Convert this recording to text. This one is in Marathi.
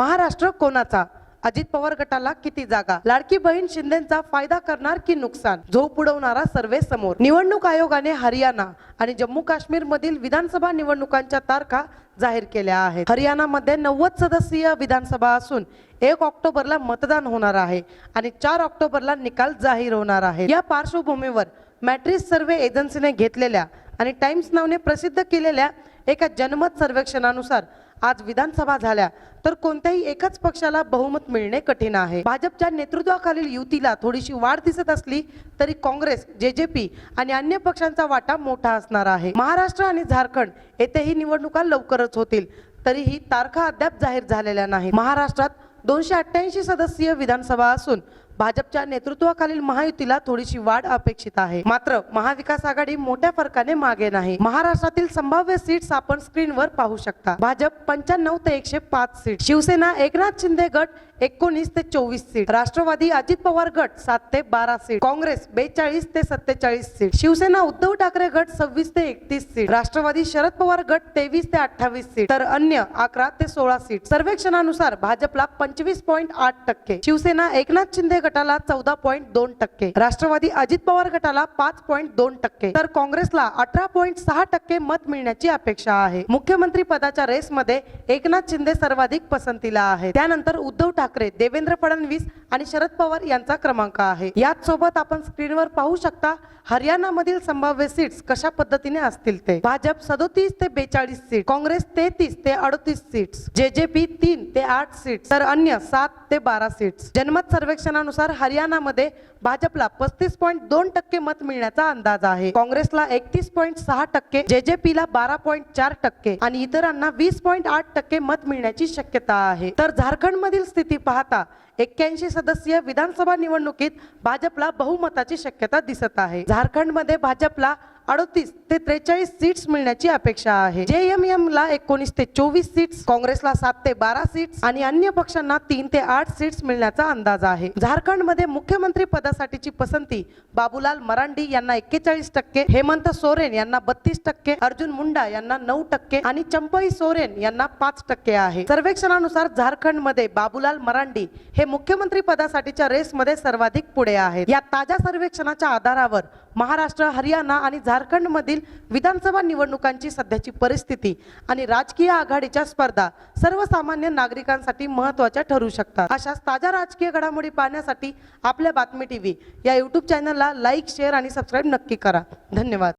महाराष्ट्र कोणाचा? अजित पवार गटाला किती जागा? लाडकी बहीण शिंदेचा फायदा करणार की नुकसान? झोप उडवणारा सर्वे समोर. निवडणूक आयोगाने हरियाणा आणि जम्मू काश्मीर मधील विधानसभा निवडणुकांच्या तारखा जाहीर केल्या आहेत. हरियाणामध्ये नव्वद सदस्यीय विधानसभा असून एक ऑक्टोबरला मतदान होणार आहे आणि चार ऑक्टोबरला निकाल जाहीर होणार आहे. या पार्श्वभूमीवर मॅट्रिस सर्वे एजन्सीने घेतलेल्या आणि टाइम्स नावने प्रसिद्ध केलेल्या एका जनमत सर्वेक्षणानुसार आज विधानसभा झाल्या तर कोणत्याही एकाच पक्षाला बहुमत मिळणे कठीण आहे. भाजपच्या नेतृत्वाखालील युतीला थोडीशी वाढ दिसत असली तरी काँग्रेस जे जे पी आणि अन्य पक्षांचा वाटा मोठा असणार आहे. महाराष्ट्र आणि झारखंड येथेही निवडणुका लवकरच होतील तरीही तारखा अद्याप जाहीर झालेल्या नाही महाराष्ट्रात दोनशे अठ्ठ्याऐंशी सदस्यीय विधानसभा असून भाजपच्या नेतृत्वाखालील महायुतीला थोडीशी वाढ अपेक्षित आहे. मात्र महाविकास आघाडी मोठ्या फरकाने मागे नाही. महाराष्ट्रातील संभाव्य सीट्स आपण स्क्रीनवर पाहू शकता. भाजप पंच्याण्णव ते एकशे पाच सीट. शिवसेना एकनाथ शिंदे गट एकोणीस ते चोवीस सीट. राष्ट्रवादी अजित पवार गट सात ते बारा सीट. काँग्रेस बेचाळीस ते सत्तेचाळीस सीट. शिवसेना उद्धव ठाकरे गट सव्वीस ते एकतीस सीट. राष्ट्रवादी शरद पवार गट तेवीस ते अठ्ठावीस सीट. तर अन्य अकरा ते सोळा सीट. सर्वेक्षणानुसार भाजपला पंचवीस पॉईंट आठ टक्के. शिवसेना एकनाथ शिंदे गट गटाला चौदा पॉईंट दोन टक्के. राष्ट्रवादी अजित पवार गटाला पाच पॉईंट दोन टक्के. तर काँग्रेसला अठरा पॉईंट सहा टक्के मत मिळण्याची अपेक्षा आहे. मुख्यमंत्री पदाच्या रेसमध्ये एकनाथ शिंदे सर्वाधिक पसंतीला आहे त्यानंतर उद्धव ठाकरे देवेंद्र फडणवीस आणि शरद पवार यांचा क्रमांक आहे. याच सोबत आपण स्क्रीनवर पाहू शकता हरियाणामधील संभाव्य सीट्स कशा पद्धतीने असतील ते. भाजप सदोतीस ते बेचाळीस सीट काँग्रेस तेहतीस ते अडतीस सीट्स जे जे पी तीन ते आठ सीट तर अन्य सात ते बारा सीट्स जनमत सर्वेक्षणानुसार हरियाणामध्ये भाजपला पस्तीस पॉईंट दोन टक्के मत मिळण्याचा अंदाज आहे. काँग्रेसला एकतीस पॉईंट सहा टक्के जे जे ला बारा पॉईंट चार टक्के आणि इतरांना वीस पॉईंट आठ टक्के मत मिळण्याची शक्यता आहे. तर झारखंड मधील स्थिती पाहता एक्क्याऐंशी सदस्यीय विधानसभा निवडणुकीत भाजपला बहुमताची शक्यता दिसत आहे. झारखंडमध्ये भाजपला अडतीस ते त्रेचाळीस सीट्स मिळण्याची अपेक्षा आहे. जेएमएम ला एकोणीस ते चोवीस सीट्स काँग्रेसला सात ते बारा सीट्स आणि अन्य पक्षांना तीन ते आठ सीट्स मिळण्याचा अंदाज आहे. झारखंडमध्ये मुख्यमंत्री पदासाठीची पसंती बाबूलाल मरांडी यांना एक्केचाळीस टक्के हेमंत सोरेन यांना बत्तीस टक्के अर्जुन मुंडा यांना नऊ टक्के आणि चंपई सोरेन यांना पाच टक्के आहे. सर्वेक्षणानुसार झारखंडमध्ये बाबूलाल मरांडी हे मुख्यमंत्री पदासाठीच्या रेसमध्ये सर्वाधिक पुढे आहेत. या ताज्या सर्वेक्षणाच्या आधारावर महाराष्ट्र हरियाणा आणि झारखंडमधील विधानसभा निवडणुकांची सध्याची परिस्थिती आणि राजकीय आघाडीच्या स्पर्धा सर्वसामान्य नागरिकांसाठी महत्त्वाच्या ठरू शकतात. अशाच ताज्या राजकीय घडामोडी पाहण्यासाठी आपल्या बातमी टीव्ही या युट्यूब चॅनलला लाईक शेअर आणि सबस्क्राईब नक्की करा. धन्यवाद.